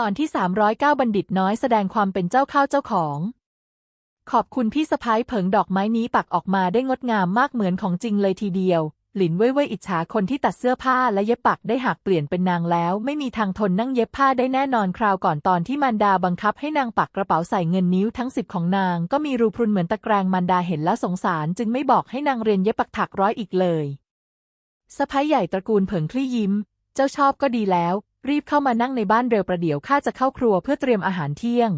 ตอนที่ 309 บัณฑิตน้อยแสดงความเป็นเจ้าข้าเจ้าของ ขอบคุณพี่สะพ้ายเผิงดอกไม้นี้ปักออกมาได้งดงามมากเหมือนของจริงเลยทีเดียว หลินเว่ยเว่ยอิจฉาคนที่ตัดเสื้อผ้าและเย็บปักได้หากเปลี่ยนเป็นนางแล้ว ไม่มีทางทนนั่งเย็บผ้าได้แน่นอนคราวก่อนตอนที่มารดาบังคับให้นางปักกระเป๋าใส่เงินนิ้วทั้งสิบของนาง ก็มีรูพรุนเหมือนตะแกรงมารดาเห็นแล้วสงสาร จึงไม่บอกให้นางเรียนเย็บปักถักร้อยอีกเลยสะพ้ายใหญ่ตระกูลเผิงคลี่ยิ้ม เจ้าชอบก็ดีแล้ว รีบเข้ามานั่งในบ้านเร็วประเดี๋ยวข้าจะเข้าครัวเพื่อเตรียมอาหารเที่ยง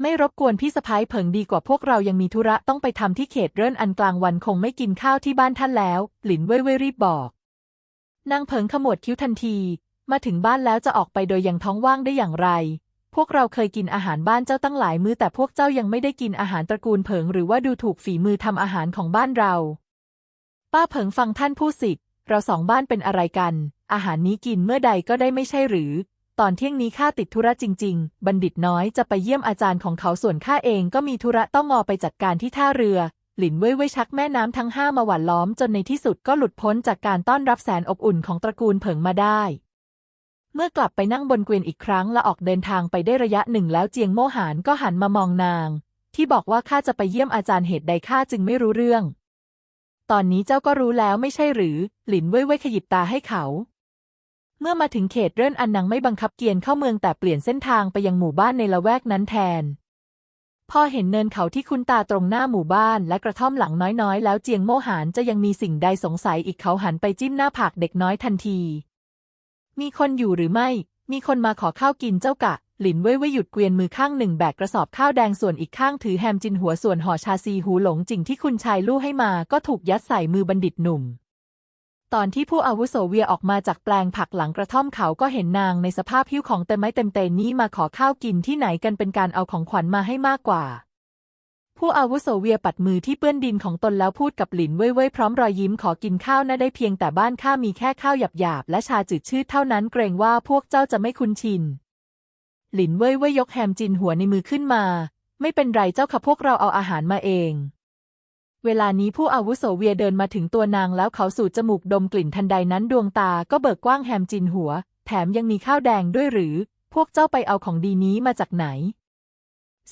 ไม่รบกวนพี่สะพ้ายเผิงดีกว่าพวกเรายังมีธุระต้องไปทำที่เขตเรื่นอันกลางวันคงไม่กินข้าวที่บ้านท่านแล้ว หลินเว่ยเว่ยรีบบอก นางเผิงขมวดคิ้วทันที มาถึงบ้านแล้วจะออกไปโดยยังท้องว่างได้อย่างไร พวกเราเคยกินอาหารบ้านเจ้าตั้งหลายมื้อแต่พวกเจ้ายังไม่ได้กินอาหารตระกูลเผิงหรือว่าดูถูกฝีมือทำอาหารของบ้านเรา ป้าเผิงฟังท่านพูดสิ เราสองบ้านเป็นอะไรกัน อาหารนี้กินเมื่อใดก็ได้ไม่ใช่หรือ ตอนเที่ยงนี้ข้าติดธุระจริง ๆ บัณฑิตน้อยจะไปเยี่ยมอาจารย์ของเขาส่วนข้าเองก็มีธุระต้องงอไปจัดการที่ท่าเรือ หลินเว่ยเว่ยชักแม่น้ำทั้งห้ามาหว่านล้อมจนในที่สุดก็หลุดพ้นจากการต้อนรับแสนอบอุ่นของตระกูลเผิงมาได้ เมื่อกลับไปนั่งบนเกวียนอีกครั้งและออกเดินทางไปได้ระยะหนึ่งแล้วเจียงโมหานก็หันมามองนาง ที่บอกว่าข้าจะไปเยี่ยมอาจารย์เหตุใดข้าจึงไม่รู้เรื่อง ตอนนี้เจ้าก็รู้แล้วไม่ใช่หรือ หลินเว่ยเว่ยขยิบตาให้เขา เมื่อมาถึงเขตเรื่อนอันนางไม่บังคับเกียนเข้าเมืองแต่เปลี่ยนเส้นทางไปยังหมู่บ้านในละแวกนั้นแทน พอเห็นเนินเขาที่คุ้นตาตรงหน้าหมู่บ้านและกระท่อมหลังน้อยๆ แล้วเจียงโมหานจะยังมีสิ่งใดสงสัยอีกเขาหันไปจิ้มหน้าผากเด็กน้อยทันที มีคนอยู่หรือไม่ มีคนมาขอข้าวกินเจ้ากะ หลินเว่ยเว่ยหยุดเกวียนมือข้างหนึ่งแบกกระสอบข้าวแดงส่วนอีกข้างถือแฮมจินหัวส่วนห่อชาซีหูหลงจิงที่คุณชายลู่ให้มาก็ถูกยัดใส่มือบัณฑิตหนุ่ม ตอนที่ผู้อาวุโสเวียออกมาจากแปลงผักหลังกระท่อมเขาก็เห็นนางในสภาพหิ้วของเต็มไม้เต็มเตนนี้มาขอข้าวกินที่ไหนกันเป็นการเอาของขวัญมาให้มากกว่า ผู้อาวุโสเวียปัดมือที่เปื้อนดินของตนแล้วพูดกับหลินเว่ยเว่ยพร้อมรอยยิ้มขอกินข้าวนะได้เพียงแต่บ้านข้ามีแค่ข้าวหยาบๆและชาจืดชืดเท่านั้นเกรงว่าพวกเจ้าจะไม่คุ้นชิน หลินเว่ยเว่ยยกแฮมจินหัวในมือขึ้นมา ไม่เป็นไรเจ้าค่ะพวกเราเอาอาหารมาเอง เวลานี้ผู้อาวุโสเวียเดินมาถึงตัวนางแล้วเขาสูดจมูกดมกลิ่นทันใดนั้นดวงตาก็เบิกกว้างแฮมจินหัว แถมยังมีข้าวแดงด้วยหรือ พวกเจ้าไปเอาของดีนี้มาจากไหน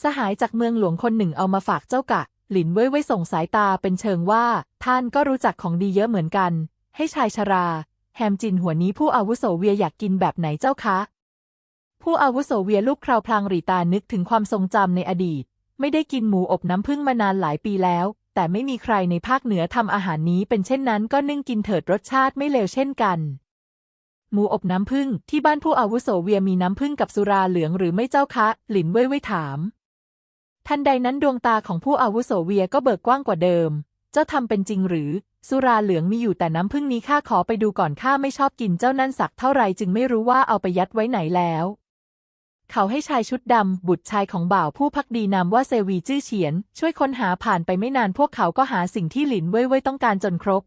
สหายจากเมืองหลวงคนหนึ่งเอามาฝากเจ้ากะ หลินเว่ยเว่ยส่งสายตาเป็นเชิงว่า ท่านก็รู้จักของดีเยอะเหมือนกัน ให้ชายชรา แฮมจินหัวนี้ผู้อาวุโสเวียอยากกินแบบไหนเจ้าคะ ผู้อาวุโสเวียลูกคราวพลางหรีตานึกถึงความทรงจำในอดีต ไม่ได้กินหมูอบน้ำผึ้งมานานหลายปีแล้ว แต่ไม่มีใครในภาคเหนือทำอาหารนี้เป็นเช่นนั้นก็นึ่งกินเถิดรสชาติไม่เลวเช่นกัน หมูอบน้ำผึ้งที่บ้านผู้อาวุโสเวียมีน้ำผึ้งกับสุราเหลืองหรือไม่เจ้าคะ หลินเว่ยเว่ยถาม ทันใดนั้นดวงตาของผู้อาวุโสเวียก็เบิกกว้างกว่าเดิม เจ้าทำเป็นจริงหรือ สุราเหลืองมีอยู่แต่น้ำผึ้งนี้ข้าขอไปดูก่อนข้าไม่ชอบกินเจ้านั่นสักเท่าไรจึงไม่รู้ว่าเอาไปยัดไว้ไหนแล้ว เขาให้ชายชุดดำ บุตรชายของบ่าวผู้พักดีนามว่าเซวีจื้อเฉียน ช่วยค้นหาผ่านไปไม่นานพวกเขาก็หาสิ่งที่หลินเว่ยเว่ยต้องการจนครบ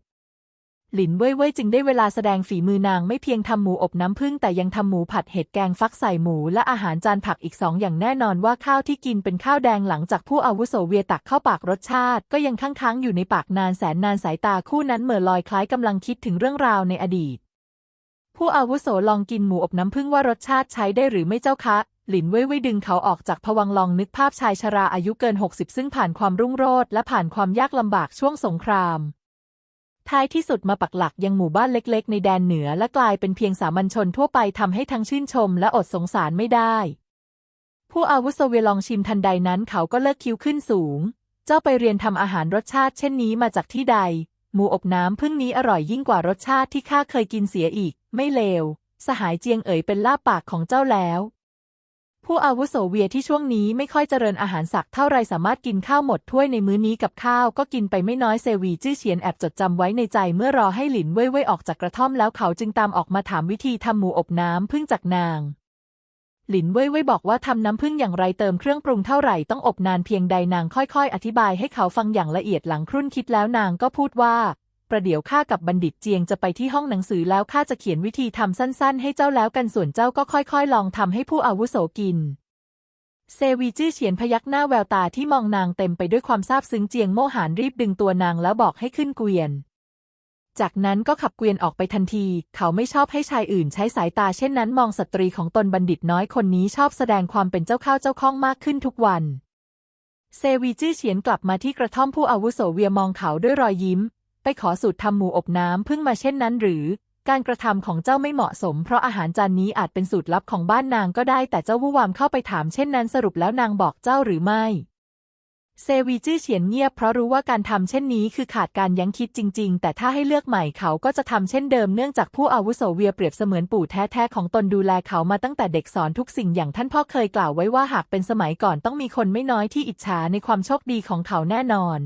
หลินเว่ยเว่ยจึงได้เวลาแสดงฝีมือนางไม่เพียงทำหมูอบน้ำผึ้งแต่ยังทำหมูผัดเห็ดแกงฟักใส่หมูและอาหารจานผักอีกสองอย่างแน่นอนว่าข้าวที่กินเป็นข้าวแดงหลังจากผู้อาวุโสเวียตักเข้าปากรสชาติ ก็ยังค้างๆอยู่ในปากนานแสนนานสายตาคู่นั้นเหม่อลอยคล้ายกำลังคิดถึงเรื่องราวในอดีตผู้อาวุโสลองกินหมูอบน้ำผึ้งว่ารสชาติใช้ได้หรือไม่เจ้าคะ หลินเว่ยเว่ยดึงเขาออกจากผวังลองนึกภาพชายชราอายุเกิน 60 ซึ่งผ่านความรุ่งโรจน์และผ่านความยากลำบากช่วงสงคราม ท้ายที่สุดมาปักหลักยังหมู่บ้านเล็กๆ ในแดนเหนือและกลายเป็นเพียงสามัญชนทั่วไปทำให้ทั้งชื่นชมและอดสงสารไม่ได้ ผู้อาวุโสเวลองชิมทันใดนั้นเขาก็เลิกคิ้วขึ้นสูง เจ้าไปเรียนทำอาหารรสชาติเช่นนี้มาจากที่ใด หมูอบน้ำพึ่งนี้อร่อยยิ่งกว่ารสชาติที่ข้าเคยกินเสียอีก ไม่เลวสหายเจียงเอ๋ยเป็นลาบปากของเจ้าแล้ว ผู้อาวุโสเวียที่ช่วงนี้ไม่ค่อยเจริญอาหารสักเท่าไรสามารถกินข้าวหมดถ้วยในมื้อนี้กับข้าวก็กินไปไม่น้อยเซวีจื้อเฉียนแอบจดจำไว้ในใจเมื่อรอให้หลินเว่ยเว่ยออกจากกระท่อมแล้วเขาจึงตามออกมาถามวิธีทำหมูอบน้ำพึ่งจากนางหลินเว่ยเว่ยบอกว่าทำน้ำผึ้งอย่างไรเติมเครื่องปรุงเท่าไหร่ต้องอบนานเพียงใดนางค่อยๆ อธิบายให้เขาฟังอย่างละเอียดหลังครุ่นคิดแล้วนางก็พูดว่า ประเดี๋ยวข้ากับบัณฑิตเจียงจะไปที่ห้องหนังสือแล้วข้าจะเขียนวิธีทำสั้นๆ ให้เจ้าแล้วกันส่วนเจ้าก็ค่อยๆ ลองทำให้ผู้อาวุโสกิน เซวีจื้อเฉียนพยักหน้าแววตาที่มองนางเต็มไปด้วยความซาบซึ้งเจียงโมหานรีบดึงตัวนางแล้วบอกให้ขึ้นเกวียน จากนั้นก็ขับเกวียนออกไปทันที เขาไม่ชอบให้ชายอื่นใช้สายตาเช่นนั้นมองสตรีของตนบัณฑิตน้อยคนนี้ชอบแสดงความเป็นเจ้าข้าวเจ้าข้องมากขึ้นทุกวันเซวีจื้อเฉียนกลับมาที่กระท่อมผู้อาวุโสเวียมองเขาด้วยรอยยิ้ม ไปขอสูตรทำหมูอบน้ำเพิ่งมาเช่นนั้นหรือ การกระทำของเจ้าไม่เหมาะสม เพราะอาหารจานนี้อาจเป็นสูตรลับของบ้านนางก็ได้ แต่เจ้าวู่วามเข้าไปถามเช่นนั้นสรุปแล้วนางบอกเจ้าหรือไม่เซวีจื้อเฉียนเงียบเพราะรู้ว่าการทำเช่นนี้คือขาดการยั้งคิดจริง ๆ แต่ถ้าให้เลือกใหม่เขาก็จะทำเช่นเดิมเนื่องจากผู้อาวุโสเวียเปรียบเสมือนปู่แท้ๆของตนดูแลเขามาตั้งแต่เด็กสอนทุกสิ่งอย่างท่านพ่อเคยกล่าวไว้ว่าหากเป็นสมัยก่อนต้องมีคนไม่น้อยที่อิจฉาในความโชคดีของเขาแน่นอน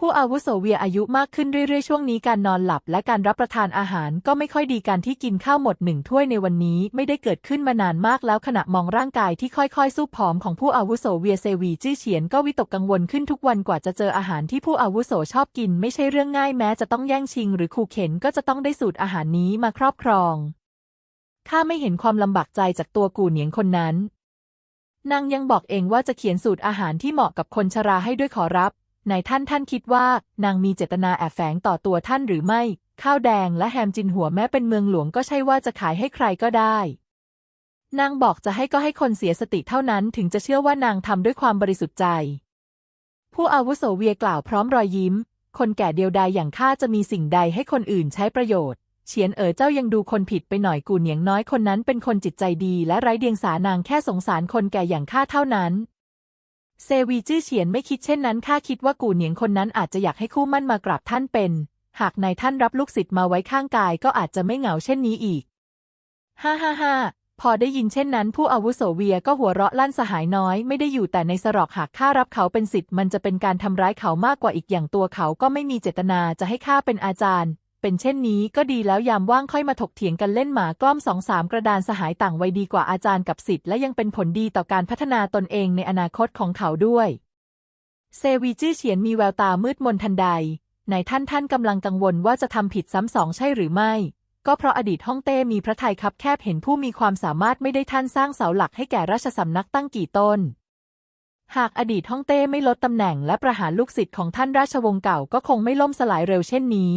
ผู้อาวุโสเวียอายุมากขึ้นเรื่อยๆ ช่วงนี้การนอนหลับและการรับประทานอาหารก็ไม่ค่อยดีการที่กินข้าวหมดหนึ่งถ้วยในวันนี้ไม่ได้เกิดขึ้นมานานมากแล้วขณะมองร่างกายที่ค่อยๆ สู้ผอมของผู้อาวุโสเวียเซวีจื้อเฉียนก็วิตกกังวลขึ้นทุกวันกว่าจะเจออาหารที่ผู้อาวุโสชอบกินไม่ใช่เรื่องง่ายแม้จะต้องแย่งชิง หรือขู่เข็นก็จะต้องได้สูตรอาหารนี้มาครอบครองข้าไม่เห็นความลำบากใจจากตัวกูเหนียงคนนั้นนางยังบอกเองว่าจะเขียนสูตรอาหารที่เหมาะกับคนชราให้ด้วยขอรับ นายท่านท่านคิดว่า นางมีเจตนาแอบแฝงต่อตัวท่านหรือไม่ ข้าวแดงและแฮมจินหัวแม้เป็นเมืองหลวงก็ใช่ว่าจะขายให้ใครก็ได้ นางบอกจะให้ก็ให้คนเสียสติเท่านั้นถึงจะเชื่อว่านางทำด้วยความบริสุทธิ์ใจ ผู้อาวุโสเวียกล่าวพร้อมรอยยิ้ม คนแก่เดียวดายอย่างข้าจะมีสิ่งใดให้คนอื่นใช้ประโยชน์เฉียนเอ๋อเจ้ายังดูคนผิดไปหน่อยกูเหนียงน้อยคนนั้นเป็นคนจิตใจดีและไร้เดียงสานางแค่สงสารคนแก่อย่างข้าเท่านั้น เซวีจื้อเฉียนไม่คิดเช่นนั้นข้าคิดว่ากูเหนียงคนนั้นอาจจะอยากให้คู่มั่นมากราบท่านเป็น หากนายท่านรับลูกศิษย์มาไว้ข้างกายก็อาจจะไม่เหงาเช่นนี้อีก ฮ่าฮ่าฮ่าพอได้ยินเช่นนั้น ผู้อาวุโสเวียก็หัวเราะลั่นสหายน้อยไม่ได้อยู่แต่ในสรอกหากข้ารับเขาเป็นศิษย์มันจะเป็นการทำร้ายเขามากกว่าอีกอย่างตัวเขาก็ไม่มีเจตนาจะให้ข้าเป็นอาจารย์ เป็นเช่นนี้ก็ดีแล้วยามว่างค่อยมาถกเถียงกันเล่นหมากล้อมสองสามกระดานสหายต่างวัยดีกว่าอาจารย์กับศิษย์และยังเป็นผลดีต่อการพัฒนาตนเองในอนาคตของเขาด้วย เซวีจื้อเฉียนมีแววตามืดมนทันใดในท่านท่านกำลังกังวลว่าจะทำผิดซ้ำสองใช่หรือไม่ ก็เพราะอดีตฮ่องเต้มีพระทัยคับแคบเห็นผู้มีความสามารถไม่ได้ท่านสร้างเสาหลักให้แก่ราชสำนักตั้งกี่ต้น หากอดีตฮ่องเต้ไม่ลดตำแหน่งและประหารลูกศิษย์ของท่านราชวงศ์เก่าก็คงไม่ล่มสลายเร็วเช่นนี้